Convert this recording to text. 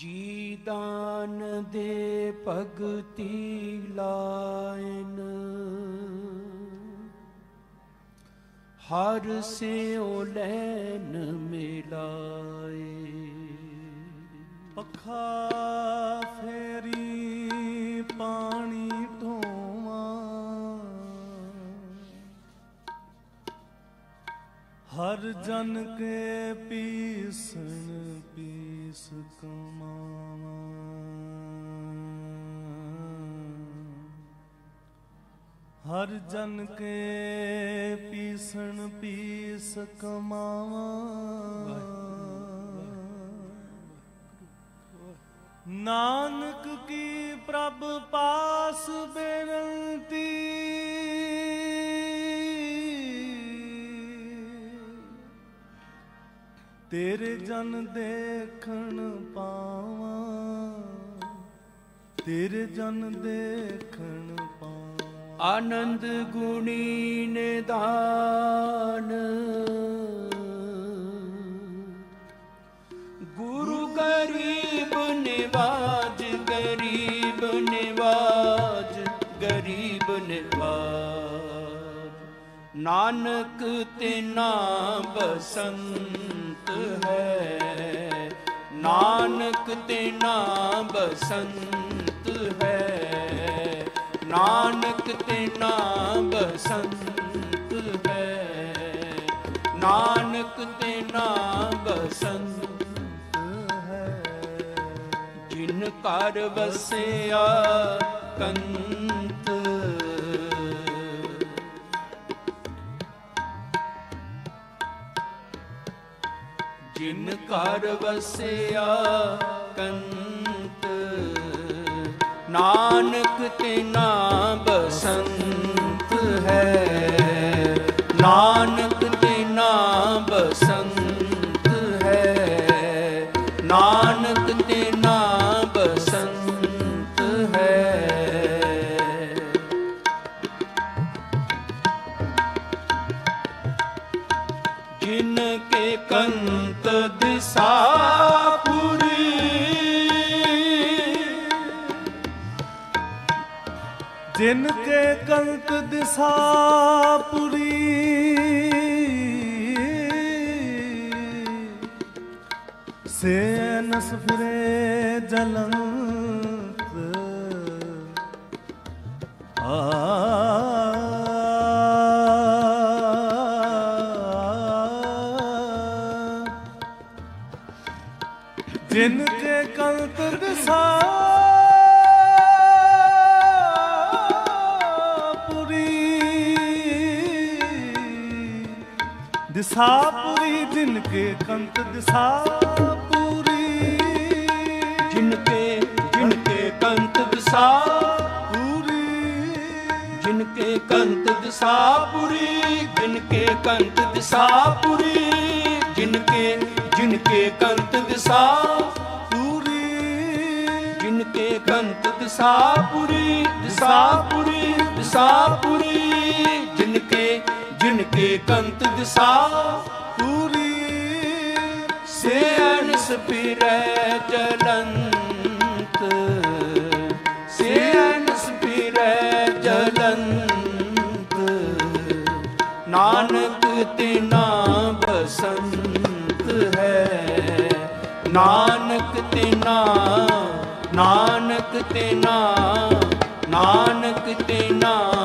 ਜੀ ਦਾਨ ਦੇ ਭਗਤੀ ਲਾਇਨ। ਹਰ ਸਿਉ ਲੈਨ ਮਿਲਾਏ। ਪੱਖਾ ਫੇਰੀ ਪਾਣੀ ਢੋਵਾਂ ਹਰ ਜਨ ਕੇ ਪੀਸ ਹਰ ਜਨ ਕੇ ਪੀਸਣ ਪੀਸ ਕਮਾਵਾਂ। ਨਾਨਕ ਕੀ ਪ੍ਰਭ ਪਾਸ ਬੇਨੰਤੀ। ਤੇਰੇ ਜਨ ਦੇਖਣ ਪਾਵਾਂ। ਤੇਰੇ ਜਨ ਦੇਖਣ ਆਨੰਦ ਗੁਣੀ ਨਿਦਾਨ ਗੁਰੂ ਗਰੀਬ ਨਿਵਾਜ ਗਰੀਬ ਨਿਵਾਜ ਗਰੀਬ ਨਿਵਾਜ। ਨਾਨਕ ਤੇ ਨਾ ਬਸੰਤ ਹੈ। ਨਾਨਕ ਤੇ ਨਾ ਬਸੰਤ ਹੈ। ਨਾਨਕ ਤੇ ਨਾਮ ਬਸੰਤ ਹੈ। ਨਾਨਕ ਤੇ ਨਾਮ ਬਸੰਤ ਹੈ। ਜਿਨ ਘਰ ਵਸਿਆ ਕੰਤ। ਜਿਨ ਘਰ ਵਸਿਆ ਕੰਤ। ਨਾਨਕ ਤੇ ਨਾਮ ਬਸੰਤ ਹੈ। ਨਾਨਕ ਤੇ ਨਾਮ ਬਸੰਤ ਹੈ। ਨਾਨਕ ਤੇ ਬਸੰਤ ਹੈ। ਜਿਨ ਕੇ ਕੰਤ ਦਿਸਾ ਜਿਨ ਕੇ ਕੰਤ ਦਿਸਾਪੁਰੀ ਸੇ ਨਸ ਫਿਰੇ ਜਲੰਤ ਆ। ਜਿਨ ਕੇ ਕੰਤ ਦਿਸਾ ਦਿਸਾਪੁਰੀ ਜਿਨ ਕੇ ਕੰਤ ਦਿਸਾਪੁਰੀ। ਜਿਨ ਕੇ ਜਿਨ ਕੇ ਕੰਤ ਦਿਸਾ ਪੂਰੀ ਜਿਨ ਕੇ ਕੰਤ ਦਿਸਾ ਪੁਰੀ ਜਿਨ ਕੇ ਕੰਤ ਦਿਸਾ ਪੁਰੀ ਜਿਨ ਕੇ ਜਿਨ ਕੇ ਕੰਤ ਦਿਸਾ ਪੂਰੀ ਜਿਨ ਕੇ ਕੰਤ ਦਿਸਾ, ਪੁਰੀ ਦਿਸਾ ਪੂਰੀ ਸੇ ਅਨਸ ਫਿਰੈ ਜਲੰਤ। ਸੇ ਅਨਸ ਫਿਰੈ ਜਲੰਤ। ਨਾਨਕ ਤੇ ਨਾਮ ਬਸੰਤ ਹੈ। ਨਾਨਕ ਤੇ ਨਾਮ ਨਾਨਕ ਤੇ ਨਾਮ ਨਾਨਕ ਤੇ ਨਾਮ